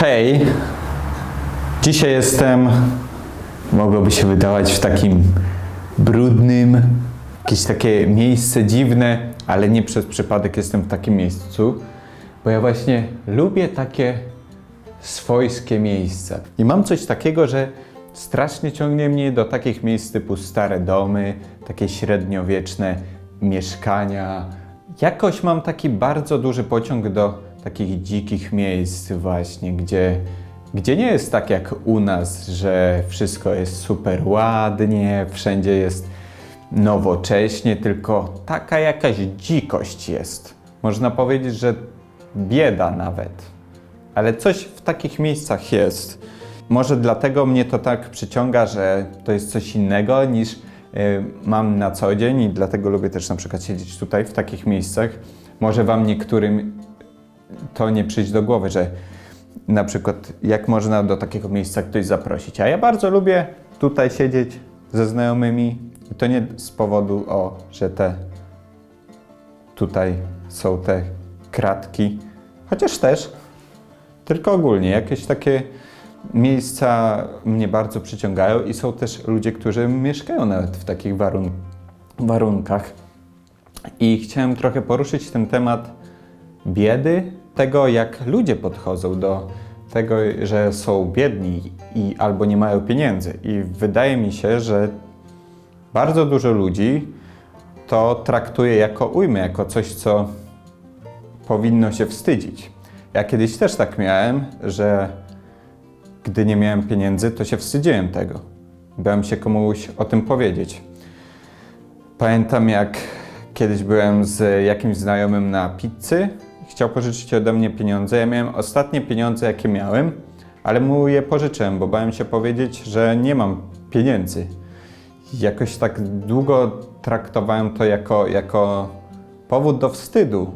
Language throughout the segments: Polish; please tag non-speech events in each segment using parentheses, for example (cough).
Hej, dzisiaj jestem, mogłoby się wydawać, w takim brudnym, jakieś takie miejsce dziwne, ale nie przez przypadek jestem w takim miejscu, bo ja właśnie lubię takie swojskie miejsca. I mam coś takiego, że strasznie ciągnie mnie do takich miejsc typu stare domy, takie średniowieczne mieszkania. Jakoś mam taki bardzo duży pociąg do takich dzikich miejsc właśnie, gdzie, gdzie nie jest tak jak u nas, że wszystko jest super ładnie, wszędzie jest nowocześnie, tylko taka jakaś dzikość jest. Można powiedzieć, że bieda nawet ale coś w takich miejscach jest. Może dlatego mnie to tak przyciąga, że to jest coś innego niż y, mam na co dzień i dlatego lubię też na przykład siedzieć tutaj w takich miejscach. Może Wam niektórym to nie przyjść do głowy, że na przykład jak można do takiego miejsca ktoś zaprosić. A ja bardzo lubię tutaj siedzieć ze znajomymi i to nie z powodu, o, że te tutaj są te kratki, chociaż też, tylko ogólnie jakieś takie miejsca mnie bardzo przyciągają i są też ludzie, którzy mieszkają nawet w takich warun warunkach. I chciałem trochę poruszyć ten temat biedy, tego jak ludzie podchodzą do tego, że są biedni i albo nie mają pieniędzy. I wydaje mi się, że bardzo dużo ludzi to traktuje jako ujmę, jako coś, co powinno się wstydzić. Ja kiedyś też tak miałem, że gdy nie miałem pieniędzy, to się wstydziłem tego. Bałem się komuś o tym powiedzieć. Pamiętam, jak kiedyś byłem z jakimś znajomym na pizzy chciał pożyczyć ode mnie pieniądze. Ja miałem ostatnie pieniądze, jakie miałem, ale mu je pożyczyłem, bo bałem się powiedzieć, że nie mam pieniędzy. Jakoś tak długo traktowałem to jako, jako powód do wstydu.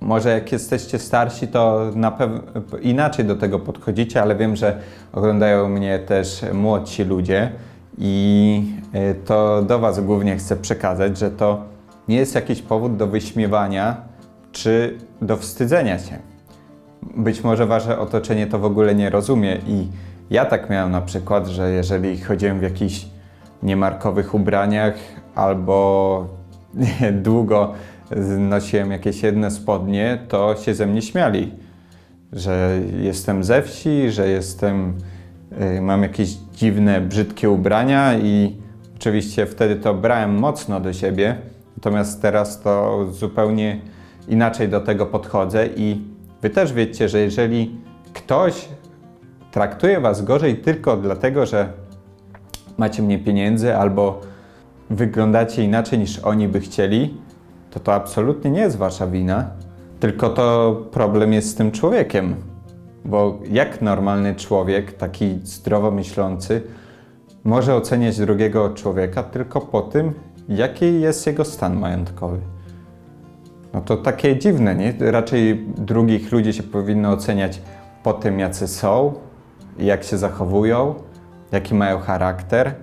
Może jak jesteście starsi, to na pewno inaczej do tego podchodzicie, ale wiem, że oglądają mnie też młodsi ludzie i y, to do Was głównie chcę przekazać, że to nie jest jakiś powód do wyśmiewania czy do wstydzenia się. Być może Wasze otoczenie to w ogóle nie rozumie i ja tak miałem na przykład, że jeżeli chodziłem w jakichś niemarkowych ubraniach albo (laughs) długo nosiłem jakieś jedne spodnie, to się ze mnie śmiali, że jestem ze wsi, że jestem, y, mam jakieś dziwne, brzydkie ubrania i oczywiście wtedy to brałem mocno do siebie, natomiast teraz to zupełnie inaczej do tego podchodzę i wy też wiecie, że jeżeli ktoś traktuje was gorzej tylko dlatego, że macie mniej pieniędzy albo wyglądacie inaczej niż oni by chcieli, to to absolutnie nie jest wasza wina, tylko to problem jest z tym człowiekiem. Bo jak normalny człowiek, taki zdrowo myślący, może oceniać drugiego człowieka tylko po tym, jaki jest jego stan majątkowy? No to takie dziwne, nie? Raczej drugich ludzi się powinno oceniać po tym, jacy są, jak się zachowują, jaki mają charakter,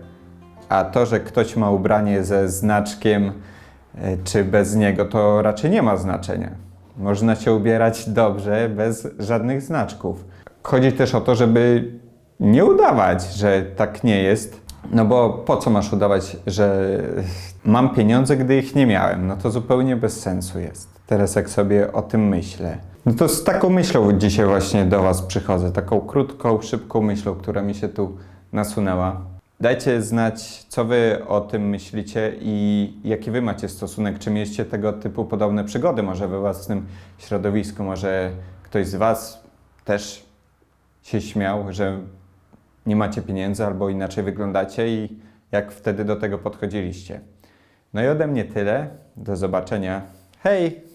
a to, że ktoś ma ubranie ze znaczkiem e, czy bez niego, to raczej nie ma znaczenia. Można się ubierać dobrze, bez żadnych znaczków. Chodzi też o to, żeby nie udawać, że tak nie jest. No bo po co masz udawać, że mam pieniądze, gdy ich nie miałem? No to zupełnie bez sensu jest. Teraz jak sobie o tym myślę. No to z taką myślą dzisiaj właśnie do Was przychodzę. Taką krótką, szybką myślą, która mi się tu nasunęła. Dajcie znać, co Wy o tym myślicie i jaki Wy macie stosunek. Czy mieliście tego typu podobne przygody, może we własnym środowisku, może ktoś z Was też się śmiał, że nie macie pieniędzy albo inaczej wyglądacie i jak wtedy do tego podchodziliście. No i ode mnie tyle. Do zobaczenia. Hej!